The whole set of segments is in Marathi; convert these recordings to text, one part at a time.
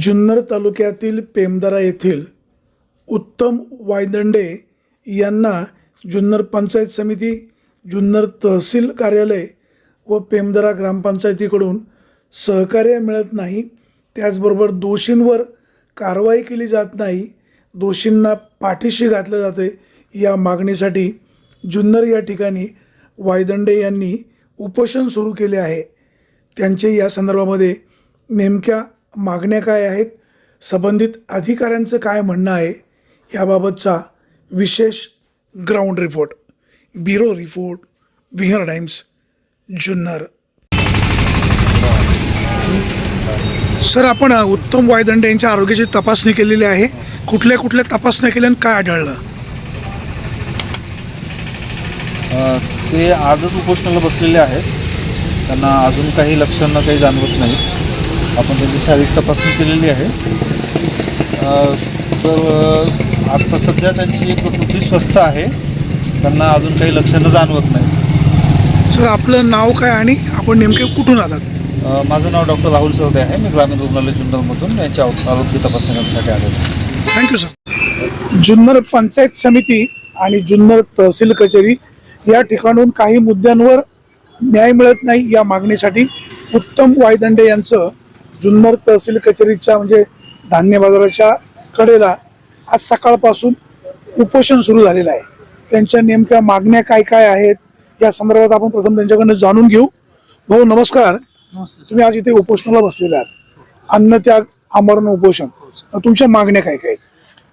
जुन्नर तालुक्यातील पेमदरा येथील उत्तम वायदंडे यांना जुन्नर पंचायत समिती जुन्नर तहसील कार्यालय व पेमदरा ग्रामपंचायतीकडून सहकार्य मिळत नाही. त्याचबरोबर दोषींवर कारवाई केली जात नाही. दोषींना पाठीशी घातलं जाते या मागणीसाठी जुन्नर या ठिकाणी वायदंडे यांनी उपोषण सुरू केले आहे. त्यांचे या संदर्भामध्ये नेमक्या मागण्या काय आहेत? संबंधित अधिकाऱ्यांचं काय म्हणणं आहे? याबाबतचा विशेष ग्राउंड रिपोर्ट. ब्युरो रिपोर्ट विहर टाइम्स जुन्नर. सर आपण उत्तम वायदंड यांच्या आरोग्याची तपासणी केलेली आहे. कुठल्या कुठल्या तपासण्या केल्या आणि काय आढळलं? ते आजच उपोषणाला बसलेले आहेत. त्यांना अजून काही लक्षणं काही जाणवत नाही आपण त्यांची शारीरिक तपासणी केलेली आहे. तर आता सध्या त्यांची प्रकृती स्वस्थ आहे. त्यांना अजून काही लक्षणं जाणवत नाही सर आपलं नाव काय आणि आपण नेमके कुठून आलात? माझं नाव डॉक्टर राहुल सरदे आहे. मी ग्रामीण रुग्णालय जुन्नरमधून यांच्या आरोग्य तपासणी करण्यासाठी आलेलो. थँक्यू सर जुन्नर पंचायत समिती आणि जुन्नर तहसील कचेरी या ठिकाणून काही मुद्द्यांवर न्याय मिळत नाही या मागणीसाठी उत्तम वायदंडे यांचं जुन्नर तहसील कचेरीच्या म्हणजे धान्य बाजाराच्या कडेला आज सकाळपासून उपोषण सुरू झालेलं आहे. त्यांच्या नेमक्या मागण्या काय काय आहेत या संदर्भात आपण प्रथम त्यांच्याकडनं जाणून घेऊ. भाऊ नमस्कार. तुम्ही आज इथे उपोषणाला बसलेले आहात. अन्नत्याग आमरण उपोषण. तुमच्या मागण्या काय काय आहेत?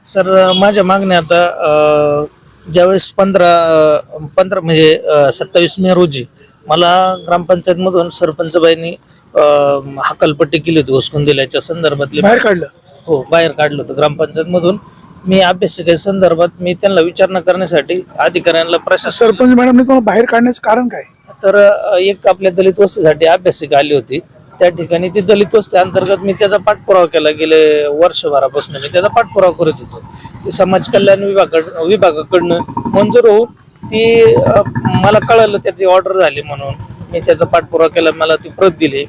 सर माझ्या मागण्या आता ज्यावेळेस पंधरा पंधरा म्हणजे सत्तावीस मे रोजी मला ग्रामपंचायतमधून सरपंचबाईंनी अ, हकालपट्टी केली होती हुसकून दिल्याच्या संदर्भातली बाहेर काढलं? हो बाहेर काढलं होतं ग्रामपंचायतमधून. मी अभ्यासिके संदर्भात मी त्यांना विचारणा करण्यासाठी अधिकाऱ्यांना प्रशासन सरपंच मॅडमने तुम्हाला बाहेर काढण्याचं कारण काय? तर अ, एक आपल्या दलित वस्तीसाठी अभ्यासिका आली होती. त्या ठिकाणी ती दलित वस्ती अंतर्गत मी त्याचा पाठपुरावा केला. गेले वर्षभरापासून मी त्याचा पाठपुरावा करत होतो. ती समाज कल्याण विभागाकड विभागाकडनं मंजूर होऊन ती अ, मला कळलं त्याची ऑर्डर झाली म्हणून. मी त्याचा पाठपुरावा केला. मला ती प्रत दिली.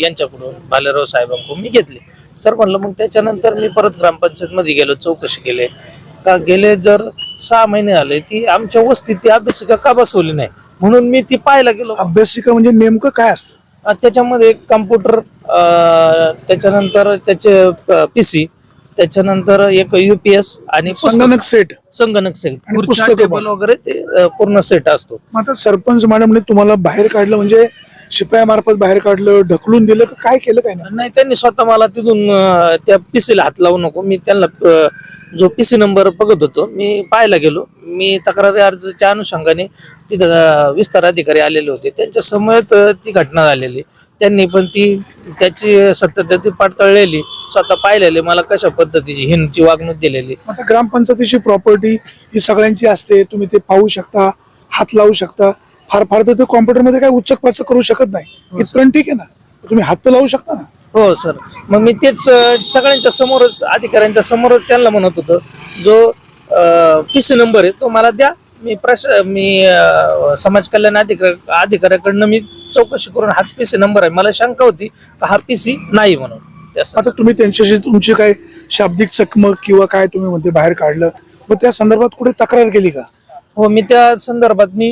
यांच्याकडून भालेराव साहेबांकडून मी घेतली. सर म्हणलं मग त्याच्यानंतर मी परत ग्रामपंचायतमध्ये गेलो चौकशी केली. का गेले जर सहा महिने आले ती आमच्या वस्तीत ती अभ्यासिका का बसवली नाही? म्हणून मी ती पाहायला गेलो. अभ्यासिका म्हणजे नेमकं काय असतं? त्याच्यामध्ये एक कम्प्युटर त्याच्यानंतर त्याचे पी सी त्याच्यानंतर एक युपीएस आणि संगणक सेट संगणक सेट टेबल. वगैरे ते पूर्ण सेट असतो. आता सरपंच मॅडमने तुम्हाला बाहेर काढलं म्हणजे शिपायामार्फत बाहेर काढलं ढकलून दिलं का काय केलं काय नाही? नाही त्यांनी स्वतः मला तिथून अ, त्या पीसीला हात लावू नको. मी त्यांना अ, जो पीसी नंबर बघत होतो मी पाहायला गेलो. मी तक्रारी अर्जाच्या अनुषंगाने तिथं अ, विस्तार अधिकारी आलेले होते. त्यांच्या समयेत अ, ती घटना झालेली. त्यांनी पण ती त्याची सत्यता ती पडताळलेली स्वतः पाहिलेली. मला कशा पद्धतीची हिंदची वागणूक दिलेली. आता ग्रामपंचायतीची प्रॉपर्टी ही सगळ्यांची असते. तुम्ही ते पाहू शकता हात लावू शकता. फार फार तर ते कॉम्प्युटरमध्ये काय उचक पाचक करू शकत नाही. इथपर्यंत ठीक आहे ना. तुम्ही हात तर लावू शकता ना. हो सर. मग मी तेच अ, सगळ्यांच्या समोरच अधिकाऱ्यांच्या समोरच त्यांना म्हणत होतो. जो पीसी नंबर आहे तो मला द्या. मी प्रश मी अ, समाज कल्याण अधिकार अधिकाऱ्याकडनं मी चौकशी करून हाच पीसी नंबर आहे. मला शंका होती का हा पीसी नाही म्हणून. त्यासाठी. आता तुम्ही त्यांच्याशी तुमची काय शाब्दिक चकमक किंवा काय तुम्ही म्हणते बाहेर काढलं मग त्या संदर्भात कुठे तक्रार केली का? हो मी त्या संदर्भात मी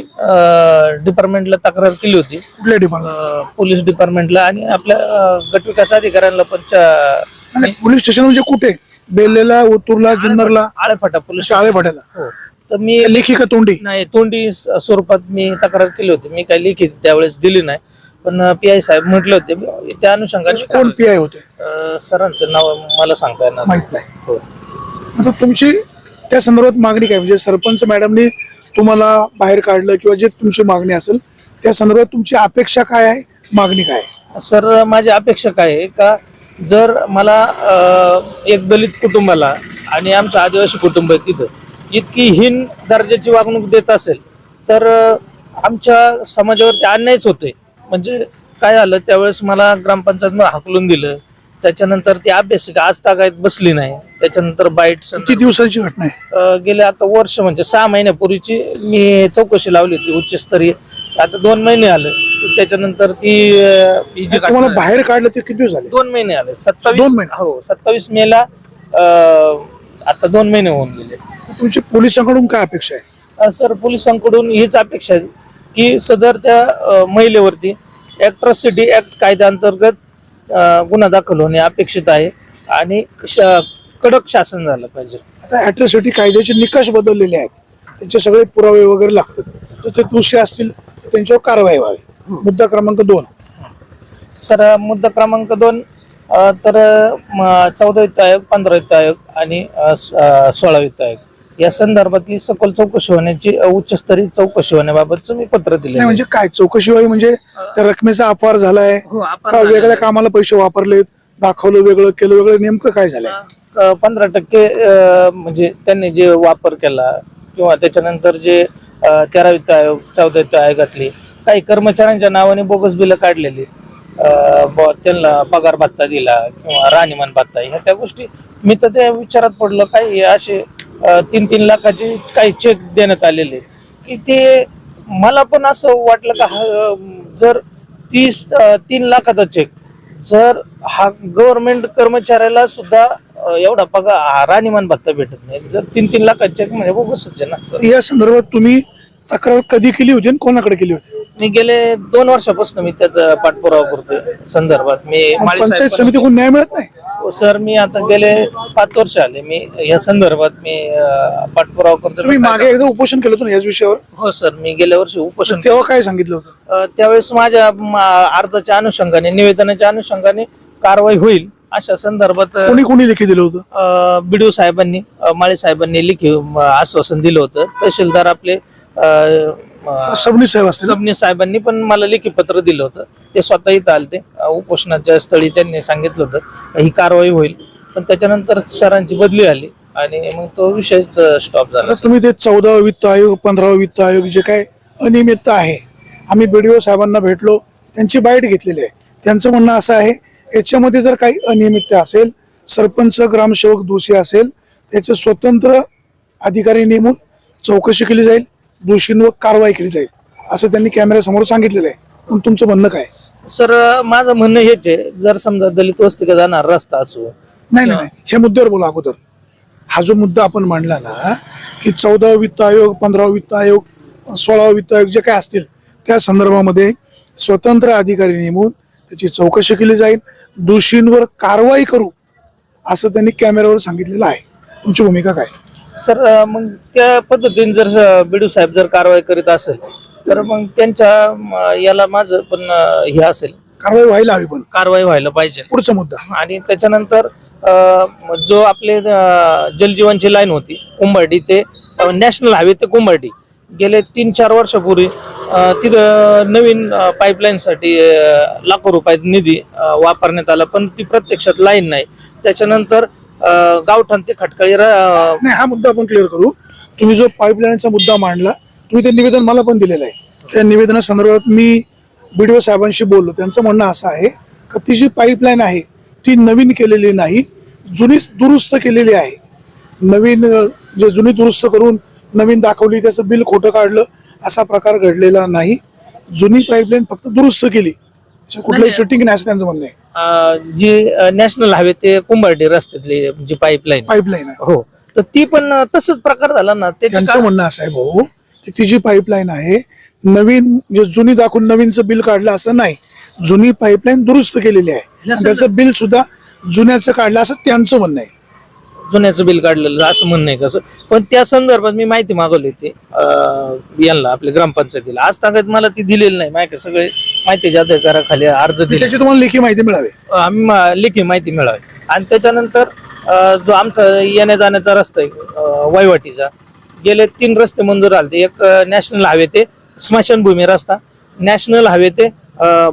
डिपार्टमेंटला तक्रार केली होती. कुठल्या डिपार्टमेंट अ, पोलीस डिपार्टमेंटला आणि आपल्या अ, गटविकास अधिकाऱ्यांना पण आणि पोलीस स्टेशन म्हणजे कुठे? बेल्लेला ओतूरला जुन्नरला? आळेफाटा पोलीस शाळे फाट्याला हो. तर मी लेखी का तोंडी? नाही तोंडी स- स्वरूपात मी तक्रार केली होती. मी काही लिखित त्यावेळेस दिली नाही. पण पी आय साहेब म्हटले होते. त्या अनुषंगाने कोण पी आय होते? अं, सरांचं नाव मला सांगता येणार नाही. माहीत नाही. हो. आता तुमची त्या संदर्भात मागणी काय? म्हणजे सरपंच मॅडमनी तुम्हाला बाहेर काढलं किंवा जे तुमची मागणी असेल त्या संदर्भात तुमची अपेक्षा काय आहे? मागणी काय आहे? सर माझी अपेक्षा काय आहे का जर मला एक दलित कुटुंबाला आणि आमचं आदिवासी कुटुंब आहे तिथं इतकी हीन दर्जाची वागणूक देत असेल तर आमच्या समाजावरती अन्यायच होते म्हणजे काय झालं त्यावेळेस मला ग्रामपंचायतमध्ये हाकलून दिलं त्याच्यानंतर ती अभ्यासिका आज तागायत बसली नाही. त्याच्यानंतर बाईट किती दिवसाची घटना आहे? अ, गेले आता वर्ष म्हणजे सहा महिन्यापूर्वीची मी चौकशी लावली होती उच्चस्तरीय आता दोन महिने आले. त्याच्यानंतर ती अं, ही जी तुम्हाला घटना- बाहेर काढलं ते किती दिवस झाले? दोन महिने आले. सत्तावीस दोन महिने? हो सत्तावीस मे ला अं, आता दोन महिने होऊन गेले. तुमची पोलिसांकडून काय अपेक्षा आहे? अ, सर पोलिसांकडून हीच अपेक्षा आहे की सदर त्या अ, महिलेवरती ॲट्रॉसिटी ॲक्ट कायद्याअंतर्गत गुन्हा दाखल होणे अपेक्षित आहे आणि श- कडक शासन झालं पाहिजे. आता ॲट्रॉसिटी कायद्याचे निकष बदललेले आहेत. त्यांचे सगळे पुरावे वगैरे लागतात. तर ते दोषी असतील तर त्यांच्यावर कारवाई व्हावी. मुद्दा क्रमांक दोन. सर मुद्दा क्रमांक दोन तर चौदा वित्त आयोग पंधरा वित्त आयोग आणि सोळा वित्त आयोग. या संदर्भातली सखोल चौकशी होण्याची उच्चस्तरीय चौकशी होण्याबाबतचं मी पत्र दिले नाही म्हणजे काय? चौकशी व्हावी म्हणजे त्या रकमेचा अपहार झालाय हो, अपहार का? झालेला वेगळ्या कामाला पैसे वापरले दाखवलं वेगळं केलं वेगळं नेमकं काय झालंय? पंधरा टक्के अ, म्हणजे त्यांनी जे वापर केला किंवा त्याच्यानंतर जे अ, तेरा वित्त आयोग चौदा वित्त आयोगातली काही कर्मचाऱ्यांच्या नावाने बोगस बिलं काढलेली अ, ब- त्यांना पगार भत्ता दिला किंवा राहणीमान भत्ता ह्या त्या गोष्टी मी तर त्या विचारात पडलं काही असे तीन तीन लाखाचे काही चेक देण्यात आलेले की ते मला पण असं वाटलं का हा, जर तीस तीन लाखाचा चेक जर हा गव्हर्नमेंट कर्मचाऱ्याला सुद्धा एवढा पगार राणीमान भत्ता भेटत नाही जर तीन तीन लाखाचा चेक म्हणजे बोगसच आहे ना. या संदर्भात तुम्ही तक्रार कधी केली होती आणि कोणाकडे केली होती? मी गेले दोन वर्षापासून मी त्याचा पाठपुरावा करतोय संदर्भात. मी मग माळी पंचायत साहेब समितीकडून न्याय मिळत नाही? हो, सर मी आता गेले पाच वर्ष आले. मी या संदर्भात मी अ, पाठपुरावा करतोय. तुम्ही मागे एकदा उपोषण केलं होतं ना याच विषयावर? हो सर मी गेल्या वर्षी उपोषण तेव्हा काय सांगितलं होतं? अ, त्यावेळेस माझ्या म, अर्जाच्या अनुषंगाने निवेदनाच्या अनुषंगाने कारवाई होईल अशा संदर्भात कोणी कोणी लेखी दिलं होतं? बीडीओ साहेबांनी अ, माळी साहेबांनी लिखी म, आश्वासन दिलं होतं. तहसीलदार आपले सबनीस साहेब असतील साहेबांनी पण मला लेखी पत्र दिलं होतं. ते स्वतः इथं आलते. उपोषणाच्या स्थळी त्यांनी सांगितलं होतं. ही कारवाई होईल. पण त्याच्यानंतर सरांची बदली आली आणि मग तो विषयच स्टॉप झाला. तुम्ही ते चौदा वित्त आयोग पंधरावा वित्त आयोग जे काय अनियमितता आहे आम्ही बीडीओ साहेबांना भेटलो त्यांची बाईट घेतलेली आहे. त्यांचं म्हणणं असं आहे याच्यामध्ये जर काही अनियमितता असेल सरपंच ग्रामसेवक दोषी असेल त्याचे स्वतंत्र अधिकारी नेमून चौकशी केली जाईल. दोषींवर कारवाई केली जाईल असं त्यांनी कॅमेऱ्यासमोर सांगितलेलं आहे. पण तुमचं म्हणणं काय? सर माझं म्हणणं हेच आहे जर समजा दलित वस्तीका जाणार रस्ता असो. नाही नाही नाही. ह्या मुद्द्यावर बोला अगोदर. हा जो मुद्दा आपण मांडला ना की चौदा वित्त आयोग पंधरावा वित्त आयोग सोळावा वित्त आयोग जे काय असतील त्या संदर्भामध्ये स्वतंत्र अधिकारी नेमून त्याची चौकशी केली जाईल दोषींवर कारवाई करू असं त्यांनी कॅमेऱ्यावर सांगितलेलं आहे. तुमची भूमिका काय? सर मग त्या पद्धतीने जर बिडू साहेब जर कारवाई करीत असेल तर मग त्यांच्या याला माझं पण हे असेल. कारवाई व्हायला हवी पण. कारवाई व्हायला पाहिजे. पुढचा मुद्दा. आणि त्याच्यानंतर अ, जो आपले अ, जलजीवनची लाईन होती कुंभारडी ते नॅशनल हायवे ते कुंभारडी गेले तीन चार वर्षापूर्वी अ, तिथं नवीन पाईपलाईनसाठी लाखो रुपयाचा निधी अ, वापरण्यात आला पण ती प्रत्यक्षात लाईन नाही. त्याच्यानंतर गावठाण ते खटकाळी र- नाही हा मुद्दा आपण क्लिअर करू. तुम्ही जो पाईपलाईनचा मुद्दा मांडला तुम्ही ते निवेदन मला पण दिलेलं आहे. त्या निवेदनासंदर्भात मी बीडीओ साहेबांशी बोललो. त्यांचं म्हणणं असं आहे का ती जी पाईपलाईन आहे ती नवीन केलेली नाही जुनी दुरुस्त केलेली आहे. नवीन अं, जे जुनी दुरुस्त करून नवीन दाखवली त्याचं बिल खोटं काढलं असा प्रकार घडलेला नाही. जुनी पाईपलाईन फक्त दुरुस्त केली. कुठलंही चिटिंग नाही असं त्यांचं म्हणणं आहे. जी नॅशनल हायवे ते कुंभारडी रस्त्यातली जी पाईपलाईन पाईपलाईन आहे. हो. तर ती पण तसंच प्रकार झाला ना त्याची त्यांचं म्हणणं असं आहे भाऊ की ती जी पाईपलाईन आहे नवीन म्हणजे जुनी दाखवून नवीनचं बिल काढलं असं नाही. जुनी पाईपलाईन दुरुस्त केलेली आहे. त्याचं बिल सुद्धा जुन्याचं काढलं असं त्यांचं म्हणणं आहे. जुन्याचं बिल काढलेलं असं म्हणणं आहे कसं. पण त्या संदर्भात मी माहिती मागवली होती यांना आपल्या ग्रामपंचायतीला. आज ताकद मला ती दिलेली नाही. माहिती सगळे माहितीच्या अधिकाराखाली अर्ज दिले. त्याची तुम्हाला लेखी माहिती मिळावी. आम्ही लेखी माहिती मिळावी. आणि त्याच्यानंतर जो आमचा येण्या जाण्याचा रस्ता आहे अं, वयवाटीचा गेले तीन रस्ते मंजूर झाले एक नॅशनल हायवे ते स्मशानभूमी रस्ता नॅशनल हायवे ते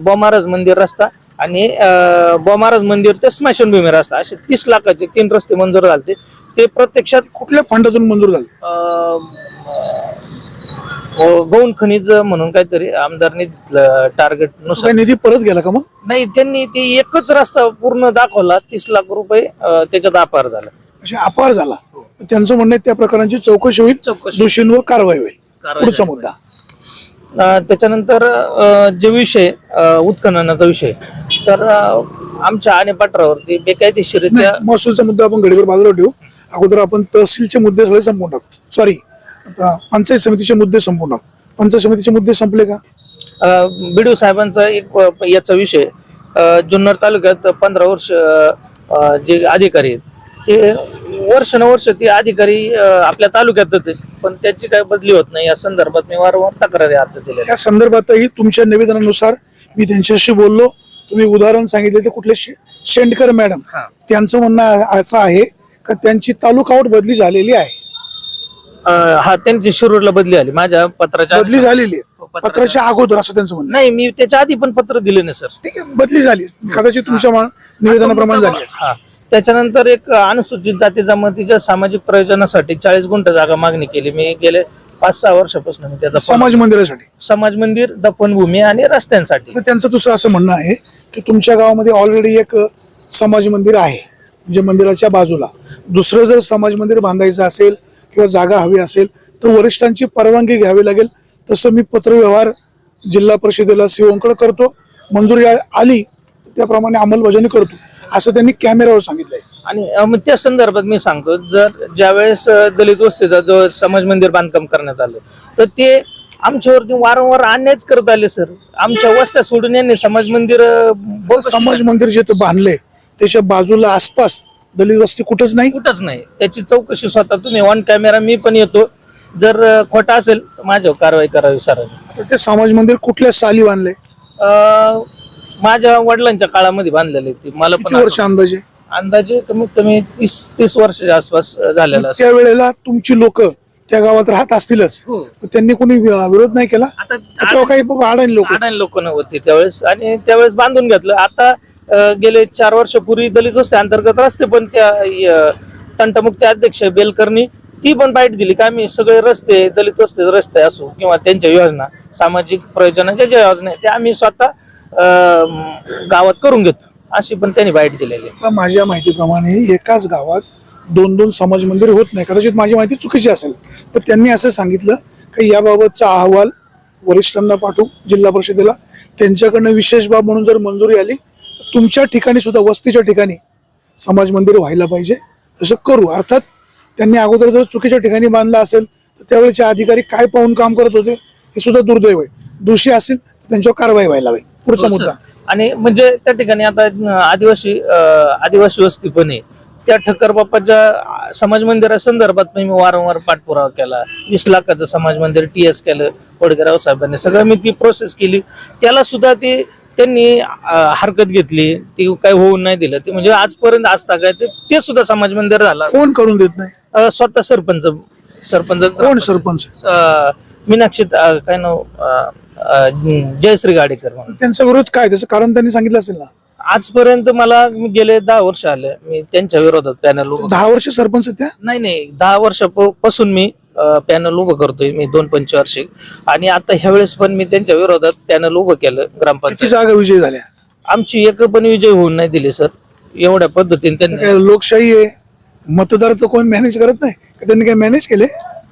बोमारज मंदिर रस्ता आणि बोमारज मंदिर ते स्मशानभूमी रस्ता असे तीस लाखाचे तीन रस्ते मंजूर झाले ते प्रत्यक्षात कुठल्या फंडातून मंजूर झाले? गौण खनिज म्हणून काहीतरी आमदार निधीतलं टार्गेटनुसार. निधी परत गेला का मग? नाही त्यांनी ते एकच रस्ता पूर्ण दाखवला तीस लाख रुपये त्याच्यात अपार झाला. असे अपार झाला. त्यांचं म्हणणं आहे त्या प्रकारांची चौकशी होईल चौकशी. दोषींवर कारवाई होईल. पुढचा मुद्दा. त्याच्यानंतर जे विषय उत्खननाचा विषय तर आमच्या आणि पठारावरती बेकायदेशीरित्या महसूलचा मुद्दा आपण घडीवर बाजूला ठेवू. अगोदर आपण तहसीलचे मुद्दे सगळे संपवून टाकू. सॉरी पंचायत समितीचे मुद्दे संपवून टाकू. पंचायत समितीचे मुद्दे संपले का? बिडू साहेबांचा एक याचा विषय जुन्नर तालुक्यात पंधरा वर्ष जे अधिकारी आहेत ते वर्षानुवर्ष ते अधिकारी आपल्या तालुक्यातच. पण त्याची काही बदली होत नाही. या संदर्भात मी वारंवार तक्रारी अर्ज दिलेल्या या संदर्भातही तुमच्या निवेदनानुसार मी त्यांच्याशी बोललो. तुम्ही उदाहरण सांगितले ते कुठले शेंडकर मॅडम. हा. त्यांचं म्हणणं असं आहे का त्यांची तालुकावट बदली झालेली आहे? हा त्यांची शिरूरला बदली आली. माझ्या पत्राच्या बदली झालेली आहे. हो, पत्राच्या- अगोदर असं त्यांचं म्हणणं नाही मी त्याच्या आधी पण पत्र दिले नाही सर. ठीक आहे बदली झाली. कदाचित तुमच्या निवेदनाप्रमाणे झाली. हा. त्याच्यानंतर एक अनुसूचित जाती जमातीच्या सामाजिक प्रयोजनासाठी चाळीस गुंठ जागा मागणी केली. मी गेले पाच सहा वर्षापासून मी त्याचा समाज मंदिरासाठी? समाज मंदिर दफनभूमी आणि रस्त्यांसाठी. तर त्यांचं दुसरं असं म्हणणं आहे की तुमच्या गावामध्ये ऑलरेडी एक समाज मंदिर आहे. म्हणजे मंदिराच्या बाजूला. दुसरं जर समाज मंदिर बांधायचं असेल किंवा जागा हवी असेल तर वरिष्ठांची परवानगी घ्यावी लागेल. तसं मी पत्रव्यवहार जिल्हा परिषदेला सीओंकडे करतो. मंजुरी आली त्याप्रमाणे अंमलबजावणी करतो. असं त्यांनी कॅमेऱ्यावर सांगितलंय. आणि मग त्या संदर्भात मी सांगतो जर ज्यावेळेस दलित वस्तीचा जो समाज मंदिर बांधकाम करण्यात आलं तर ते आमच्यावरती वारंवार अन्यायच करत आले सर. आमच्या वस्त्या सोडून यांनी समाज मंदिर समाज मंदिर जिथं बांधले त्याच्या बाजूला आसपास दलित वस्ती कुठंच नाही? कुठंच नाही. त्याची चौकशी स्वतः तुम्ही ऑन कॅमेरा मी पण येतो. जर खोटा असेल तर माझ्यावर कारवाई करावी आता ते समाज मंदिर कुठल्या साली बांधले माझ्या वडिलांच्या काळामध्ये बांधलेले ते. मला पण किती वर्ष अंदाजे आठवतं. अंदाजे? कमीत कमी तीस तीस वर्षाच्या आसपास झालेला असेल. त्यावेळेला तुमची लोक त्या गावात राहत असतीलच. हो. त्यांनी कोणी वि- विरोध नाही केला? आता तेव्हा काही अडाणी लोक? अडाणी लोक नव्हती त्यावेळेस. आणि त्यावेळेस बांधून घेतलं. आता अं, गेले चार वर्षापूर्वी दलित वस्ती अंतर्गत रस्ते पण त्या अं, तंटमुक्ती अध्यक्ष बेलकरनी ती पण बाईट दिली का आम्ही सगळे रस्ते दलित वस्ती रस्ते असो किंवा त्यांच्या योजना सामाजिक प्रयोजनाच्या ज्या योजना आहेत त्या आम्ही स्वतः गावात करून घेतो. अशी पण त्यांनी बाईट दिलेली आहे. आता माझ्या माहितीप्रमाणे एकाच गावात दोन दोन समाज मंदिर होत नाही. कदाचित माझी माहिती चुकीची असेल. पण त्यांनी असं सांगितलं की याबाबतचा अहवाल वरिष्ठांना पाठवू जिल्हा परिषदेला. त्यांच्याकडनं विशेष बाब म्हणून जर मंजुरी आली तर तुमच्या ठिकाणी सुद्धा वस्तीच्या ठिकाणी समाज मंदिर व्हायला पाहिजे. तसं करू. अर्थात त्यांनी अगोदर जर चुकीच्या ठिकाणी बांधला असेल तर त्यावेळेचे अधिकारी काय पाहून काम करत होते हे सुद्धा दुर्दैव आहे. दोषी असेल तर त्यांच्यावर कारवाई व्हायला हवी. पुढचा हो. मुद्दा. आणि म्हणजे त्या ठिकाणी आता आदिवासी आदिवासी वस्ती पण आहे. त्या ठक्कर बाप्पाच्या समाज मंदिरासंदर्भात मी वारंवार पाठपुरावा केला. वीस लाखाचं समाज मंदिर टी एस केलं वडगराव साहेबांनी. सगळं मी ती प्रोसेस केली. त्याला सुद्धा ते त्यांनी हरकत घेतली. ती काही होऊन नाही दिलं. ते म्हणजे आजपर्यंत असता काय ते ते सुद्धा समाज मंदिर झालं. कोण करून देत नाही? स्वतः सरपंच सरपंच कोण सरपंच? मीनाक्षी काय नाव जयश्री गाडेकर म्हणून. त्यांचा विरोध काय? त्याचं कारण त्यांनी सांगितलं असेल ना? आजपर्यंत मला मी गेले दहा वर्ष आले. मी त्यांच्या विरोधात पॅनल उभं दहा वर्ष सरपंच आहेत त्या? नाही नाही. दहा वर्षापासून मी पॅनल उभं करतोय. मी दोन पंचवार्षिक. आणि आता ह्या वेळेस पण मी त्यांच्या विरोधात पॅनल उभं केलं किती ग्रामपंचायत जागा विजयी झाल्या? आमची एक पण विजय होऊन नाही दिली सर. एवढ्या पद्धतीने त्यांनी काय लोकशाही आहे. मतदार तर कोण मॅनेज करत नाही? का त्यांनी काय मॅनेज केले?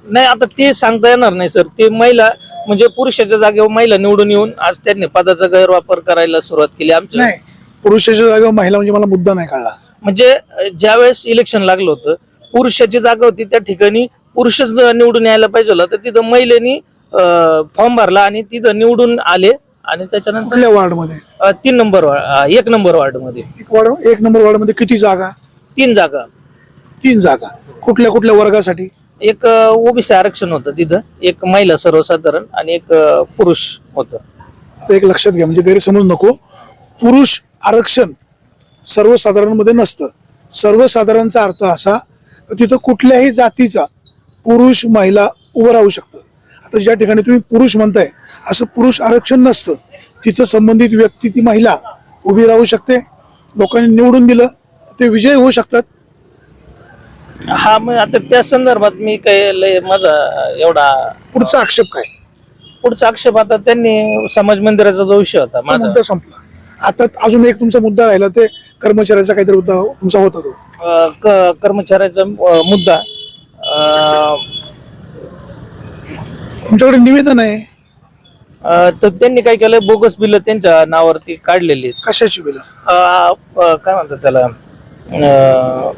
नाही आता ते सांगता येणार नाही सर. ते महिला म्हणजे पुरुषाच्या जागेवर महिला निवडून येऊन आज त्यांनी पदाचा गैरवापर करायला सुरुवात केली आमच्या नाही पुरुषाच्या जागेवर महिला म्हणजे मला मुद्दा नाही कळला. म्हणजे ज्यावेळेस इलेक्शन लागलं होतं पुरुषाची जागा होती त्या ठिकाणी पुरुषच निवडून यायला पाहिजे होतं. तर तिथं महिलेनी फॉर्म भरला आणि तिथं निवडून आले आणि त्याच्यानंतर कुठल्या वार्डमध्ये? अं, तीन नंबर वा- अं, एक नंबर वार्डमध्ये एक वार्ड एक नंबर वार्डमध्ये किती जागा? तीन जागा. तीन जागा. कुठल्या कुठल्या वर्गासाठी? एक ओबीसी आरक्षण होतं तिथं. एक महिला सर्वसाधारण आणि एक पुरुष होतं. आता एक लक्षात घ्या म्हणजे गैरसमज नको. पुरुष आरक्षण सर्वसाधारणमध्ये नसतं. सर्वसाधारणचा अर्थ असा तिथं कुठल्याही जातीचा पुरुष महिला उभं राहू शकतं. आता ज्या ठिकाणी तुम्ही पुरुष म्हणताय असं पुरुष आरक्षण नसतं. तिथं संबंधित व्यक्ती ती महिला उभी राहू शकते. लोकांनी निवडून दिलं ते विजय होऊ शकतात. हा मग आता त्या संदर्भात मी काय लय माझा एवढा पुढचा आक्षेप काय? पुढचा आक्षेप आता त्यांनी समाज मंदिराचा जो विषय होता तो माझा. मुद्दा संपला. आता अजून एक तुमचा मुद्दा राहिला ते कर्मचाऱ्याचा काहीतरी मुद्दा तुमचा होता तो. अ, क- कर्मचाऱ्याचा अ, मुद्दा. अ, तुमच्याकडे निवेदन आहे? अं, तर त्यांनी काय केलं बोगस बिल त्यांच्या नावावरती काढलेली आहेत. कशाची बिलं? अं, अं, काय म्हणतात त्याला? अं.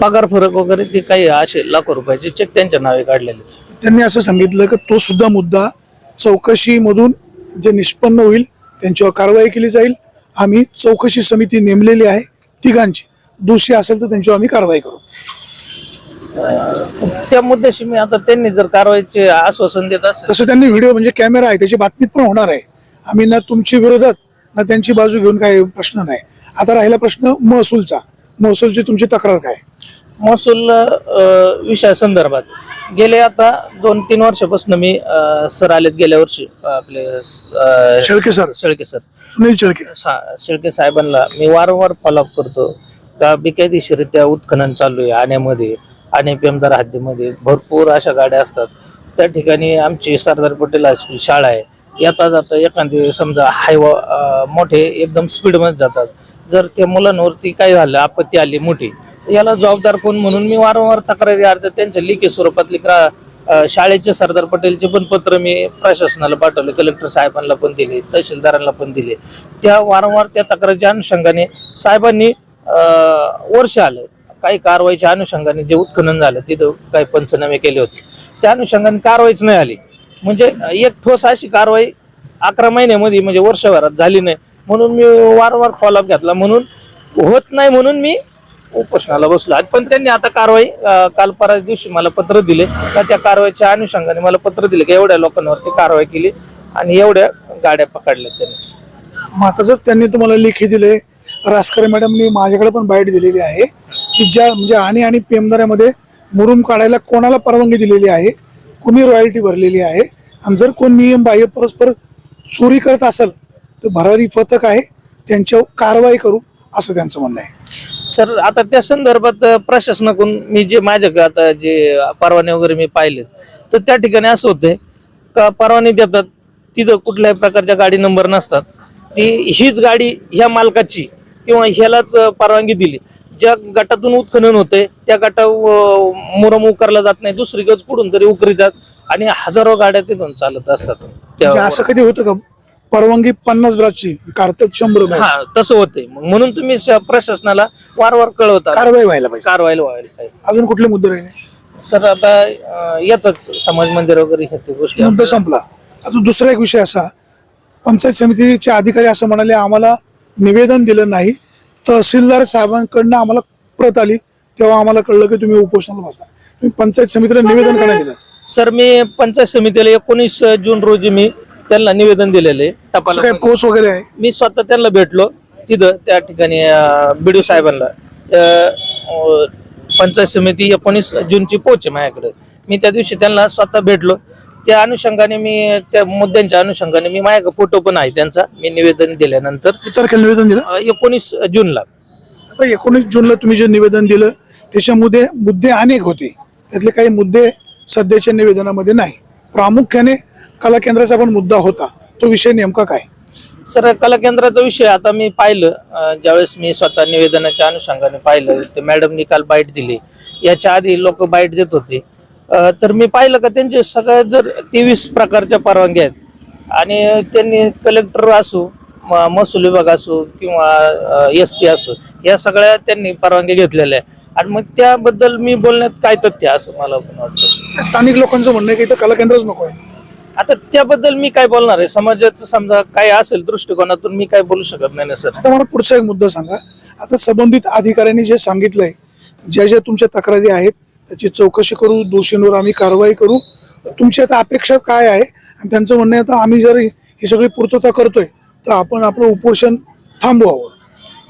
पगार फरक वगैरे ते काही असे लाखो रुपयाचे चेक त्यांच्या नावे काढलेले. त्यांनी असं सांगितलं की तो सुद्धा मुद्दा चौकशीमधून जे निष्पन्न होईल त्यांच्यावर कारवाई केली जाईल. आम्ही चौकशी समिती नेमलेली आहे तिघांची. दोषी असेल तर त्यांच्यावर आम्ही कारवाई करू. त्या मुद्द्याशी मी आता त्यांनी जर कारवाईचे आश्वासन देत असेल. तसं त्यांनी व्हिडिओ म्हणजे कॅमेरा आहे त्याची बातमीत पण होणार आहे. आम्ही ना तुमची विरोधात ना त्यांची बाजू घेऊन काही प्रश्न नाही. आता राहिला प्रश्न महसूलचा. महसूलची तुमची तक्रार काय? महसूल विषयासंदर्भात गेले आता दोन तीन वर्षापासून मी सर आलेत गेल्या वर्षी आपले शेळके सर. शेळके सर. सुनील शेळके. शेळके साहेबांना मी वारंवार फॉलोअप करतो. का बेकायदेशीरित्या उत्खनन चालू आहे आण्यामध्ये. आणि पेमदार हद्दीमध्ये भरपूर अशा गाड्या असतात. त्या ठिकाणी आमची सरदार पटेल हायस्कूल शाळा आहे. येता जाता एखादी समजा हायवा मोठे एकदम स्पीडमध्ये जातात. जर त्या मुलांवरती काय झालं आपत्ती आली मोठी याला जबाबदार कोण म्हणून मी वारंवार तक्रारी अर्ज त्यांच्या लिखित स्वरूपातली क्रा शाळेचे सरदार पटेलचे पण पत्र मी प्रशासनाला पाठवले कलेक्टर साहेबांना पण दिले तहसीलदारांना पण दिले. त्या वारंवार त्या तक्रारीच्या अनुषंगाने साहेबांनी वर्ष आलं. काही कारवाईच्या अनुषंगाने जे उत्खनन झालं तिथं काही पंचनामे केले होते. त्या अनुषंगाने कारवाईच नाही आली. म्हणजे एक ठोस अशी कारवाई अकरा महिन्यामध्ये म्हणजे वर्षभरात झाली नाही. म्हणून मी वारंवार फॉलोअप घेतला. म्हणून होत नाही म्हणून मी उपोषणाला बसलो. पण त्यांनी आता कारवाई काल परवा दिवशी मला पत्र दिले. का त्या कारवाईच्या अनुषंगाने मला पत्र दिले की एवढ्या लोकांवरती कारवाई केली आणि एवढ्या गाड्या पकडल्या त्यांनी. मग आता जर त्यांनी तुम्हाला लेखी दिले रासकर मॅडमनी माझ्याकडे पण बाईट दिलेली आहे. की ज्या म्हणजे आणि आणि पेमदाऱ्यामध्ये मुरुम काढायला कोणाला परवानगी दिलेली आहे? कुणी रॉयल्टी भरलेली आहे? आणि जर कोण नियम बाह्य परस्पर चोरी करत असेल तर भरारी पथक आहे त्यांच्यावर कारवाई करू असं त्यांचं म्हणणं आहे. सर आता त्या संदर्भात प्रशासनाकडून मी जे माझ्याकडे आता जे परवाने वगैरे मी पाहिलेत तर त्या ठिकाणी असं होतंय का परवाने देतात तिथं कुठल्याही प्रकारच्या गाडी नंबर नसतात ती हीच गाडी ह्या मालकाची किंवा ह्यालाच परवानगी दिली. ज्या गटातून उत्खनन होते त्या गटा मुरम उकरला जात नाही दुसरीकडे पुढून तरी उकरीतात आणि हजारो गाड्या तिथून चालत असतात. म्हणजे असं कधी होतं का? परवानगी पन्नास ब्राची काढतात शंभर हा तसं मग म्हणून तुम्ही प्रशासनाला वारंवार कळवता. कारवाई व्हायला पाहिजे. कारवाईला व्हायला पाहिजे. अजून कुठले मुद्दे राहिले? सर आता अं, याच समाज मंदिर वगैरे ह्या गोष्टी मुद्दा संपला. आता दुसरा एक विषय असा. पंचायत समितीचे अधिकारी असं म्हणाले आम्हाला निवेदन दिलं नाही. तहसीलदार साहेबांकडनं आम्हाला प्रत आली तेव्हा आम्हाला कळलं की तुम्ही उपोषणाला बसला तुम्ही पंचायत समितीला निवेदन करण्यात दिलं सर मी पंचायत समितीला एकोणीस जून रोजी मी त्यांना निवेदन दिलेले टपाल असं काही पोच वगैरे आहे? मी स्वतः त्यांना भेटलो तिथं त्या ठिकाणी बिडू साहेबांना. पंचायत समिती एकोणीस जूनची पोच आहे माझ्याकडे. मी त्या दिवशी त्यांना स्वतः भेटलो. त्या अनुषंगाने मी त्या मुद्द्यांच्या अनुषंगाने मी माझ्याकडे फोटो पण आहे त्यांचा. मी निवेदन दिल्यानंतर किती तारखेला निवेदन दिलं? अं, एकोणीस जूनला. आता एकोणीस जूनला तुम्ही जे निवेदन दिलं त्याच्यामध्ये मुद्दे अनेक होते. त्यातले काही मुद्दे सध्याच्या निवेदनामध्ये नाही. प्रामुख्याने कला केंद्राचा पण मुद्दा होता. तो विषय नेमका काय? सर कला केंद्राचा विषय आता मी पाहिलं. अं, ज्यावेळेस मी स्वतः निवेदनाच्या अनुषंगाने पाहिलं ते मॅडमनी काल बाईट दिली. याच्या आधी लोक बाईट देत होते. तर मी पाहिलं का त्यांचे सगळ्या जर तेवीस प्रकारच्या परवानग्या आहेत. आणि त्यांनी कलेक्टर असो महसूल विभाग असो किंवा एस पी असो या सगळ्या त्यांनी परवानग्या घेतलेल्या आहे आणि मग त्याबद्दल मी बोलण्यात काय तथ्य असं मला पण वाटतं. स्थानिक लोकांचं म्हणणं आहे की इथं कला केंद्रच नको आहे. आता त्याबद्दल मी काय बोलणार आहे? समाजाचं समजा काय असेल दृष्टिकोनातून मी काय बोलू शकत नाही ना सर. आता मला पुढचा एक मुद्दा सांगा. आता संबंधित अधिकाऱ्यांनी जे सांगितलंय ज्या ज्या तुमच्या तक्रारी आहेत त्याची चौकशी करू दोषींवर आम्ही कारवाई करू. तुमची आता अपेक्षा काय आहे? आणि त्यांचं म्हणणं आहे आता आम्ही जर ही सगळी पूर्तता करतोय तर आपण आपलं उपोषण थांबवावं.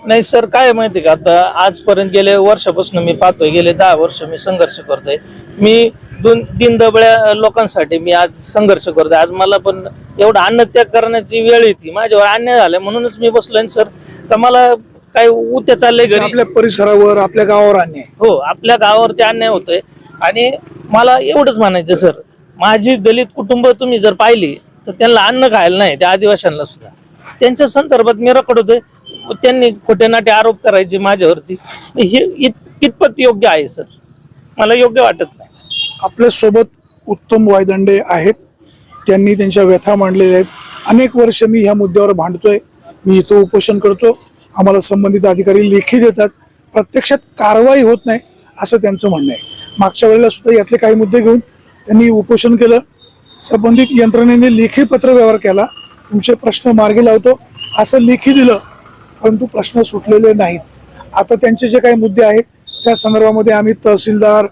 नाही सर काय आहे माहिती का? आता आजपर्यंत गेले वर्षापासून मी पाहतोय गेले दहा वर्ष मी संघर्ष करतोय. मी दोन तीन दबळ्या लोकांसाठी मी आज संघर्ष करतोय. आज मला पण एवढा अन्नत्याग करण्याची वेळ येते. माझ्यावर अन्याय झालाय म्हणूनच मी बसलोय सर. तर मला काय उत्या चाललंय घरी. आपल्या परिसरावर आपल्या गावावर अन्याय. हो आपल्या गावावरती अन्याय होतोय. आणि मला एवढंच म्हणायचं सर. माझी दलित कुटुंब तुम्ही जर पाहिली तर त्यांना अन्न खायला नाही त्या आदिवाशांना सुद्धा. त्यांच्या संदर्भात मी रखडतोय व त्यांनी खोटे नाटे आरोप करायचे माझ्यावरती. हे कितपत योग्य आहे सर? मला योग्य वाटत नाही. आपल्यासोबत उत्तम वायदंडे आहेत. त्यांनी त्यांच्या व्यथा मांडलेल्या आहेत. अनेक वर्ष मी ह्या मुद्द्यावर भांडतोय. मी इथं उपोषण करतो. आम्हाला संबंधित अधिकारी लेखी देतात. प्रत्यक्षात कारवाई होत नाही असं त्यांचं म्हणणं आहे. मागच्या वेळेला सुद्धा यातले काही मुद्दे घेऊन त्यांनी उपोषण केलं. संबंधित यंत्रणेने लेखी पत्र व्यवहार केला. तुमचे प्रश्न मार्गी लावतो असं लेखी दिलं परंतु प्रश्न सुटलेले नाहीत. आता त्यांचे जे काही मुद्दे आहेत त्या संदर्भामध्ये आम्ही तहसीलदार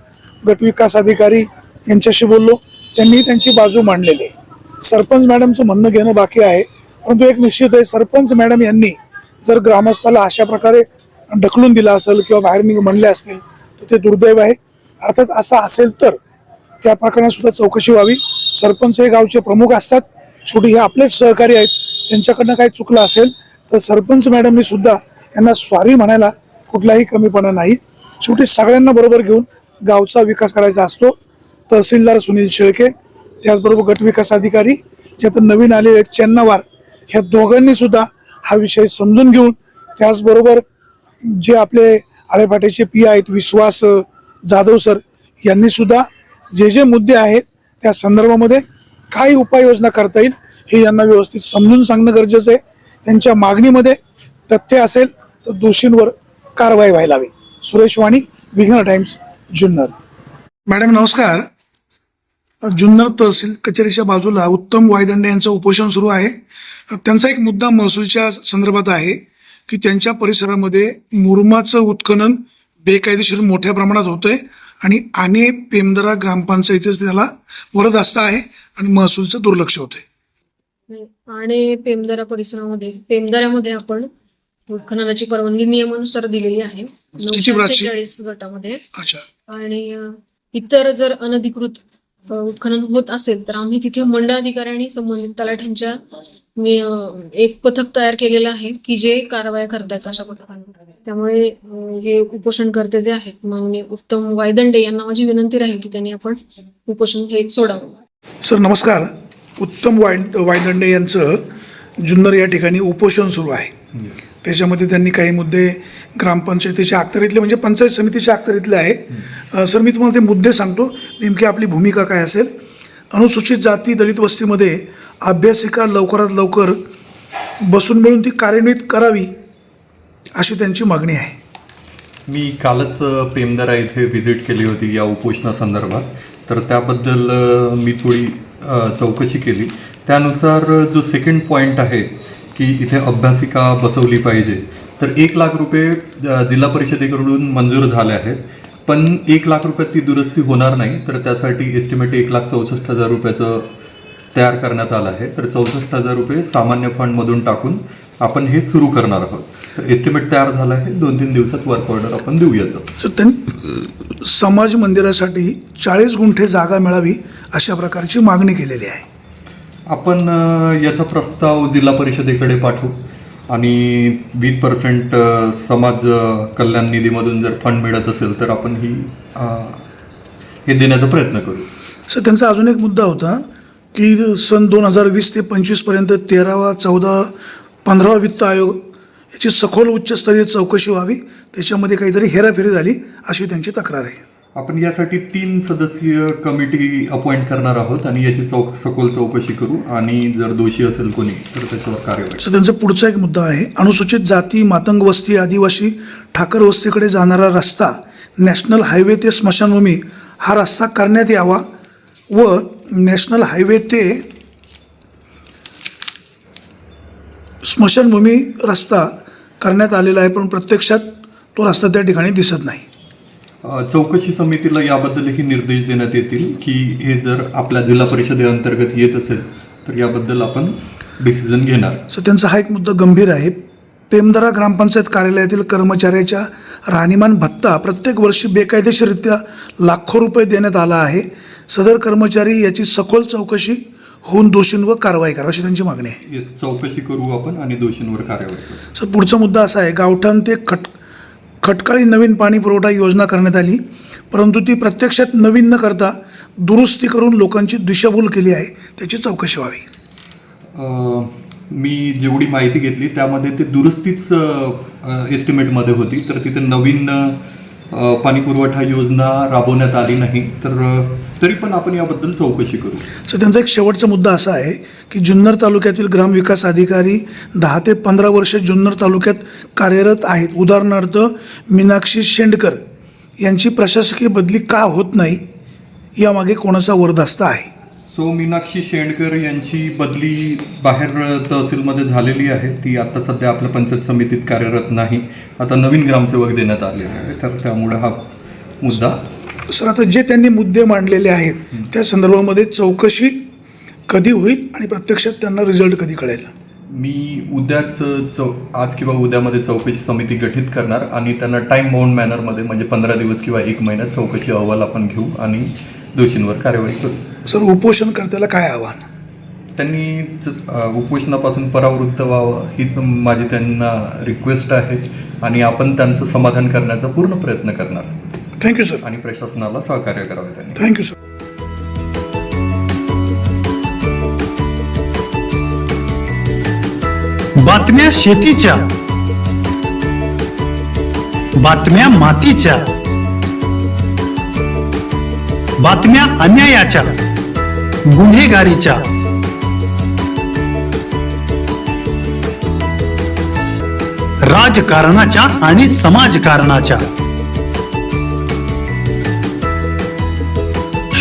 गटविकास अधिकारी यांच्याशी बोललो. त्यांनी त्यांची बाजू मांडलेली आहे. सरपंच मॅडमचं म्हणणं घेणं बाकी आहे. परंतु एक निश्चित आहे सरपंच मॅडम यांनी जर ग्रामस्थाला अशा प्रकारे ढकलून दिला असेल किंवा बाहेर निघ म्हणले असतील तर ते दुर्दैव आहे. अर्थात असं असेल तर त्या प्रकरणात सुद्धा चौकशी व्हावी. सरपंच हे गावचे प्रमुख असतात. शेवटी हे आपलेच सहकारी आहेत. त्यांच्याकडनं काही चुकलं असेल तर सरपंच मॅडमनी सुद्धा यांना स्वारी म्हणायला कुठलाही कमीपणा नाही. शेवटी सगळ्यांना बरोबर घेऊन गावचा विकास करायचा असतो. तहसीलदार सुनील शेळके त्याचबरोबर गटविकास अधिकारी जे आता नवीन आलेले आहेत चेन्नवार ह्या दोघांनी सुद्धा हा विषय समजून घेऊन त्याचबरोबर जे आपले आळेपाट्याचे पी आहेत विश्वास जाधव सर यांनी सुद्धा जे जे मुद्दे आहेत त्या संदर्भामध्ये काय उपाययोजना करता येईल हे यांना व्यवस्थित समजून सांगणं गरजेचं आहे. त्यांच्या मागणीमध्ये तथ्य असेल तर दोषींवर कारवाई व्हायला हवी. सुरेश वाणी विघ्न टाइम्स जुन्नर. मॅडम नमस्कार. जुन्नर तहसील कचेरीच्या बाजूला उत्तम वायदंडे यांचं उपोषण सुरू आहे. त्यांचा एक मुद्दा महसूलच्या संदर्भात आहे की त्यांच्या परिसरामध्ये मुरमाचं उत्खनन बेकायदेशीर मोठ्या प्रमाणात होतंय आणि आने पेमदरा ग्रामपंचायतीच त्याला वरदहस्त आहे आणि महसूलचं दुर्लक्ष होतंय. आणि पेमदारा परिसरामध्ये पेमदाऱ्यामध्ये आपण खननाची परवानगी नियमानुसार दिलेली आहे. नऊशे गटामध्ये. अच्छा. आणि इतर जर अनधिकृत अ, उत्खनन होत असेल तर आम्ही तिथे मंडळ अधिकाऱ्यांनी संबंधित तलाठ्यांच्या मी एक पथक तयार केलेलं आहे की जे कारवाया करतायत अशा पथकांवर. त्यामुळे हे उपोषणकर्ते जे आहेत माननीय उत्तम वायदंडे यांना माझी विनंती राहील की त्यांनी आपण उपोषण हे सोडावं. सर नमस्कार. उत्तम वाय वायदंडे यांचं जुन्नर या ठिकाणी उपोषण सुरू आहे. त्याच्यामध्ये त्यांनी काही मुद्दे ग्रामपंचायतीच्या अखत्यारीतले म्हणजे पंचायत समितीच्या अखत्यारीतले आहे. सर मी तुम्हाला ते मुद्दे सांगतो नेमकी आपली भूमिका काय असेल. अनुसूचित जाती दलित वस्तीमध्ये अभ्यासिका लवकरात लवकर बसून मिळून ती कार्यान्वित करावी अशी त्यांची मागणी आहे. मी कालच अ, पेमदारा इथे व्हिजिट केली होती या उपोषणासंदर्भात तर त्याबद्दल मी थोडी चौकशी केली. त्यानुसार जो सेकंड पॉईंट आहे की इथे अभ्यासिका बसवली पाहिजे तर एक लाख रुपये जिल्हा परिषदेकडून मंजूर झाले आहेत. पण एक लाख रुपयात ती दुरुस्ती होणार नाही तर त्यासाठी एस्टिमेट एक लाख चौसष्ट हजार रुपयाचं तयार करण्यात आलं आहे. तर चौसष्ट हजार रुपये सामान्य फंडमधून टाकून आपण हे सुरू करणार आहोत. तर एस्टिमेट तयार झालं आहे. दोन तीन दिवसात वर्क ऑर्डर आपण देऊ याचं सर त्यांनी समाज मंदिरासाठी चाळीस गुंठे जागा मिळावी अशा प्रकारची मागणी केलेली आहे. आपण याचा प्रस्ताव जिल्हा परिषदेकडे पाठवू. आणि वीस पर्सेंट समाज कल्याण निधीमधून जर फंड मिळत असेल तर आपण ही हे देण्याचा प्रयत्न करू. सर त्यांचा अजून एक मुद्दा होता की सन दोन हजार वीस ते पंचवीसपर्यंत तेरावा चौदा पंधरावा वित्त आयोग याची सखोल उच्चस्तरीय चौकशी व्हावी त्याच्यामध्ये काहीतरी हेराफेरी झाली अशी त्यांची तक्रार आहे. आपण यासाठी तीन सदस्यीय कमिटी अपॉइंट करणार आहोत आणि याची चौक सखोल चौकशी करू. आणि जर दोषी असेल कोणी तर त्याच्यावर कार्यवाही सर त्यांचा पुढचा एक मुद्दा आहे. अनुसूचित जाती मातंग वस्ती आदिवासी ठाकर वस्तीकडे जाणारा रस्ता नॅशनल हायवे ते स्मशानभूमी हा रस्ता करण्यात यावा व नॅशनल हायवे ते स्मशानभूमी रस्ता करण्यात आलेला आहे पण प्रत्यक्षात तो रस्ता त्या ठिकाणी दिसत नाही. चौकशी समितीला याबद्दलही निर्देश देण्यात येतील की हे जर आपल्या जिल्हा परिषदेअंतर्गत येत असेल तर याबद्दल आपण डिसिजन घेणार. सर त्यांचा हा एक मुद्दा गंभीर आहे. पेमदरा ग्रामपंचायत कार्यालयातील कर्मचाऱ्याच्या राहणीमान भत्ता प्रत्येक वर्षी बेकायदेशीररित्या लाखो रुपये देण्यात आला आहे. सदर कर्मचारी याची सखोल चौकशी होऊन दोषींवर कारवाई करावी अशी त्यांची मागणी आहे. चौकशी करू आपण आणि दोषींवर कारवाई करू. सर पुढचा मुद्दा असा आहे. गावठाण ते खट खटकाळी नवीन पाणी पुरवठा योजना करण्यात आली. परंतु ती प्रत्यक्षात नवीन न करता दुरुस्ती करून लोकांची दिशाभूल केली आहे त्याची चौकशी व्हावी. मी जेवढी माहिती घेतली त्यामध्ये ते दुरुस्तीच एस्टिमेटमध्ये होती. तर तिथे नवीन पाणी पुरवठा योजना राबवण्यात आली नाही. तर तरी पण आपण याबद्दल चौकशी करू. सर त्यांचा एक शेवटचा मुद्दा असा आहे की जुन्नर तालुक्यातील ग्रामविकास अधिकारी दहा ते पंधरा वर्ष जुन्नर तालुक्यात कार्यरत आहेत. उदाहरणार्थ मीनाक्षी शेंडकर यांची प्रशासकीय बदली का होत नाही यामागे कोणाचा वरदास्त आहे? सो मीनाक्षी शेंडकर यांची बदली बाहेर तहसीलमध्ये झालेली आहे. ती आता सध्या आपल्या पंचायत समितीत कार्यरत नाही. आता नवीन ग्रामसेवक देण्यात आलेले आहे तर त्यामुळे हा मुद्दा सर आता जे त्यांनी मुद्दे मांडलेले आहेत त्या संदर्भामध्ये चौकशी कधी होईल आणि प्रत्यक्षात त्यांना रिझल्ट कधी कळेल? मी उद्याच चौ आज किंवा उद्यामध्ये चौकशी समिती गठीत करणार आणि त्यांना टाईम बाउंड मॅनरमध्ये म्हणजे पंधरा दिवस किंवा एक महिन्यात चौकशी अहवाल आपण घेऊ आणि दोषींवर कार्यवाही करू. सर उपोषणकर्त्याला काय आव्हान? त्यांनी उपोषणापासून परावृत्त व्हावं हीच माझी त्यांना रिक्वेस्ट आहे आणि आपण त्यांचं समाधान करण्याचा पूर्ण प्रयत्न करणार. थँक्यू सर आणि प्रशासनाला सहकार्य करावे त्यांनी. थँक्यू सर बातम्या शेतीच्या बातम्या मातीच्या बातम्या अन्यायाच्या गुन्हेगारीच्या. राजकारणाच्या आणि समाजकारणाच्या.